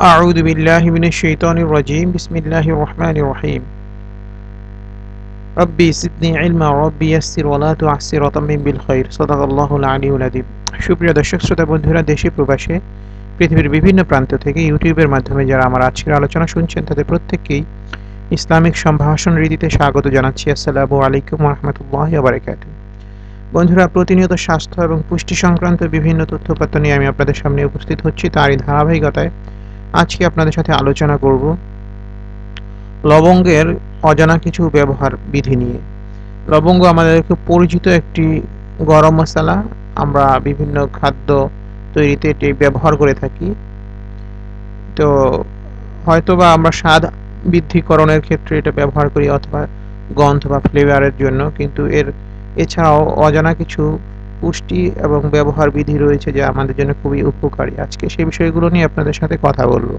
أعوذ بالله من الشيطان الرجيم بسم الله الرحمن الرحيم ربي زدني علما ربي يسر ولا تعسر وتمم بالخير صدق الله العلي العظيم সুপ্রিয় দর্শক শ্রোতা বন্ধুরা দেশে প্রবাসে পৃথিবীর বিভিন্ন প্রান্ত থেকে ইউটিউবের মাধ্যমে যারা আমার আজকের আলোচনা শুনছেন তাদের প্রত্যেককেই ইসলামিক সম্ভাষণ রীতিতে স্বাগত জানাচ্ছি আসসালামু আলাইকুম রহমতুল্লাহ বারাকাত বন্ধুরা প্রতিনিয়ত স্বাস্থ্য এবং পুষ্টি সংক্রান্ত বিভিন্ন তথ্যপাত্র নিয়ে আমি আপনাদের সামনে উপস্থিত হচ্ছি তারই ধারাবাহিকতায় আজকে আপনাদের সাথে আলোচনা করব লবঙ্গের অজানা কিছু ব্যবহার বিধি নিয়ে। লবঙ্গ আমাদের খুব পরিচিত একটি গরম মশলা। আমরা বিভিন্ন খাদ্য তৈরিতে এটি ব্যবহার করে থাকি। তো হয়তোবা আমরা স্বাদ বৃদ্ধিকরণের ক্ষেত্রে এটা ব্যবহার করি অথবা গন্ধ বা ফ্লেভারের জন্য। কিন্তু এর এছাড়াও অজানা কিছু পুষ্টি এবং ব্যবহার বিধি রয়েছে যা আমাদের জন্য খুবই উপকারী। আজকে সেই বিষয়গুলো নিয়ে আপনাদের সাথে কথা বলব।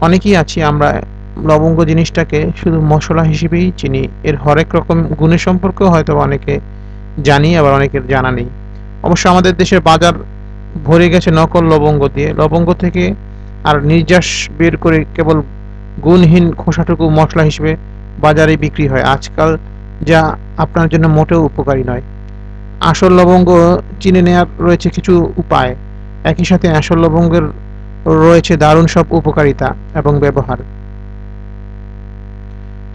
অনেকেই আছি, আমরা লবঙ্গ জিনিসটাকে শুধু মশলা হিসেবেই চিনি। এর হরেক রকম গুণের সম্পর্কেও হয়তো অনেকে জানি, আবার অনেকের জানা নেই। অবশ্য আমাদের দেশের বাজার ভরে গেছে নকল লবঙ্গ দিয়ে। লবঙ্গ থেকে আর নির্যাস বের করে কেবল গুণহীন খোসাটুকু মশলা হিসেবে বাজারে বিক্রি হয়। আজকাল যা আপনার জন্য মোটেও উপকারী নয়। আসল লবঙ্গ চিনে নেওয়ার রয়েছে কিছু উপায়। একই সাথে আসল লবঙ্গের রয়েছে দারুণ সব উপকারিতা এবং ব্যবহার।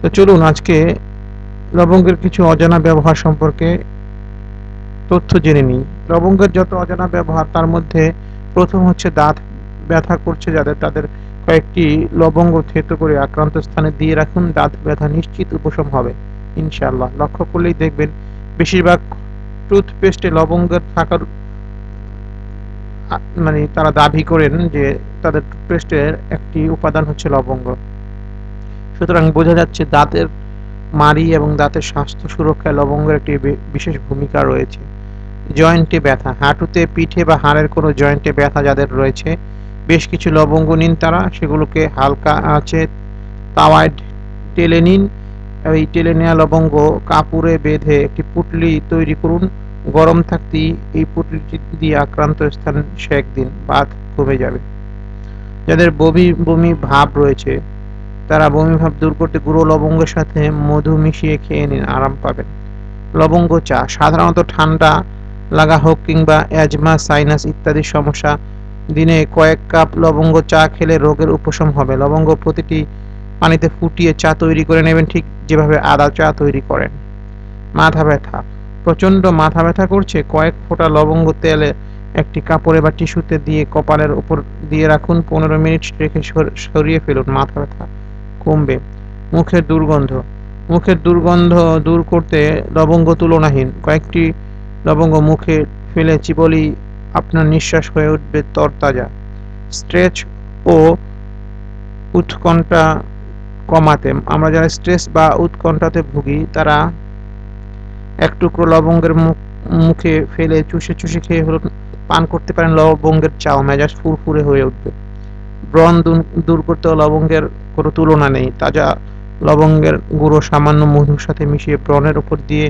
তো চলুন আজকে লবঙ্গের কিছু অজানা ব্যবহার সম্পর্কে তথ্য জেনে নিই। লবঙ্গের যত অজানা ব্যবহার, তার মধ্যে প্রথম হচ্ছে দাঁত ব্যথা করছে যাদের, তাদের কয়েকটি লবঙ্গ থেতো করে আক্রান্ত স্থানে দিয়ে রাখুন। দাঁত ব্যথা নিশ্চিত উপশম হবে, ইনশাআল্লাহ। লক্ষ্য করলেই দেখবেন, বেশিরভাগ টুথপেস্টে লবঙ্গের থাকার মানে তারা দাবি করেন যে তাদের টুথপেস্টের একটি উপাদান হচ্ছে লবঙ্গ। সুতরাং বোঝা যাচ্ছে দাঁতের মাড়ি এবং দাঁতের স্বাস্থ্য সুরক্ষায় লবঙ্গের একটি বিশেষ ভূমিকা রয়েছে। জয়েন্টে ব্যথা, হাঁটুতে পিঠে বা হাড়ের কোনো জয়েন্টে ব্যথা যাদের রয়েছে, বেশ কিছু লবঙ্গ নিন তারা, সেগুলোকে হালকা আছে তাওয়ায় টেলে নিন। এই টেলে নেওয়া লবঙ্গ কাপড়ে বেঁধে একটি পুটলি তৈরি করুন। গরম থাকতেই এই পুটলিটি দিয়ে আক্রান্ত স্থান সেক দিন বাদ কমে যাবে। যাদের বমি বমি ভাব রয়েছে, তারা বমি ভাব দূর করতে গুঁড়ো লবঙ্গের সাথে মধু মিশিয়ে খেয়ে নিন, আরাম পাবেন। লবঙ্গ চা, সাধারণত ঠান্ডা লাগা হোক কিংবা অ্যাজমা, সাইনাস ইত্যাদি সমস্যা, দিনে কয়েক কাপ লবঙ্গ চা খেলে রোগের উপশম হবে। লবঙ্গ প্রতিটি পানিতে ফুটিয়ে চা তৈরি করে নেবেন, ঠিক যেভাবে আদা চা তৈরি করেন। মাথা ব্যথা। প্রচণ্ড মাথা ব্যথা করছে। কয়েক ফোঁটা লবঙ্গ তেলে একটি কাপড়ে বা টিস্যুতে দিয়ে কপালের উপর দিয়ে রাখুন। পনেরো মিনিট রেখে সরিয়ে ফেলুন। মাথা ব্যথা কমবে। মুখের দুর্গন্ধ। মুখের দুর্গন্ধ দূর করতে লবঙ্গ তুলনাহীন। কয়েকটি লবঙ্গ মুখে ফেলে চিবলি আপনার নিঃশ্বাস হয়ে উঠবে তরতাজা। স্ট্রেচ ও উৎকণ্ঠা কমাতে। আমরা যারা স্ট্রেস বা উৎকণ্ঠাতে ভুগি, তারা এক টুকরো লবঙ্গের মুখে ফেলে চুষে চুষে খেয়ে হলো পান করতে পারেন লবঙ্গের চাও মেজাজ ফুরফুরে হয়ে উঠবে। ব্রণ দূর করতে লবঙ্গের কোনো তুলনা নেই। তাজা লবঙ্গের গুঁড়ো সামান্য মধুর সাথে মিশিয়ে ব্রণের উপর দিয়ে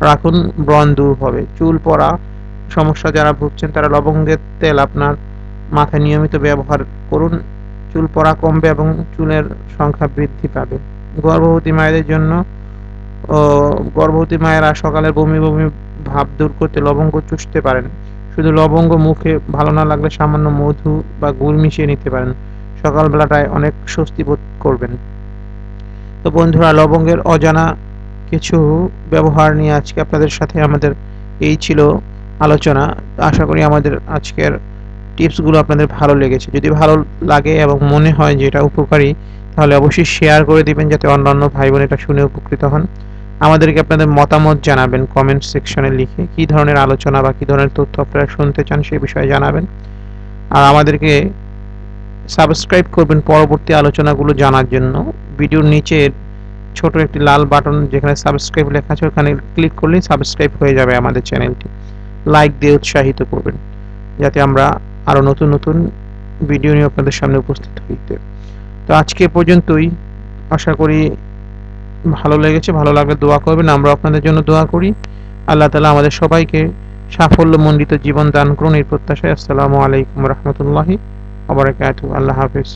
রাখুন। ব্রণ দূর হবে। চুল পড়া সমস্যা যারা ভুগছেন, তারা লবঙ্গের তেল আপনার মাথায় নিয়মিত ব্যবহার করুন। চুল পড়া কমবে এবং চুলের সংখ্যা বৃদ্ধি পাবে। গর্ভবতী মায়েদের জন্য গর্ভবতী মায়েরা সকালে বমি বমি ভাব দূর করতে লবঙ্গ চুষতে পারেন। শুধু লবঙ্গ মুখে ভালো না লাগলে সামান্য মধু বা গুড় মিশিয়ে নিতে পারেন। সকালবেলাটায় অনেক স্বস্তি বোধ করবেন। তো বন্ধুরা, লবঙ্গের অজানা কিছু ব্যবহার নিয়ে আজকে আপনাদের সাথে আমাদের এই ছিল আলোচনা। আশা করি আমাদের আজকের টিপসগুলো আপনাদের ভালো লেগেছে। যদি ভালো লাগে এবং মনে হয় যে এটা উপকারী, তাহলে অবশ্যই শেয়ার করে দিবেন যাতে অন্যান্য ভাই বোন এটা শুনে উপকৃত হন। আমাদেরকে আপনাদের মতামত জানাবেন কমেন্ট সেকশনে লিখে কি ধরনের আলোচনা বা কি ধরনের তথ্য আপনারা শুনতে চান সেই বিষয়ে জানাবেন। আর আমাদেরকে সাবস্ক্রাইব করবেন পরবর্তী আলোচনাগুলো জানার জন্য। ভিডিওর নিচে ছোট একটি লাল বাটন যেখানে সাবস্ক্রাইব লেখা আছে, ওখানে ক্লিক করলেই সাবস্ক্রাইব হয়ে যাবে আমাদের চ্যানেলটি লাইক দিয়ে উৎসাহিত করবেন। যাতে আমরা আরও নতুন নতুন ভিডিও নিয়ে আপনাদের সামনে উপস্থিত হইতে। তো আজকে পর্যন্তই। আশা করি ভালো লেগেছে, ভালো লাগলে দোয়া করবেন। আমরা আপনাদের জন্য দোয়া করি। আল্লাহ তালা আমাদের সবাইকে সাফল্যমণ্ডিত জীবন দান করুন। এই প্রত্যাশায় আসসালামু আলাইকুম রহমতুল্লাহি আবার আল্লাহ হাফেজ।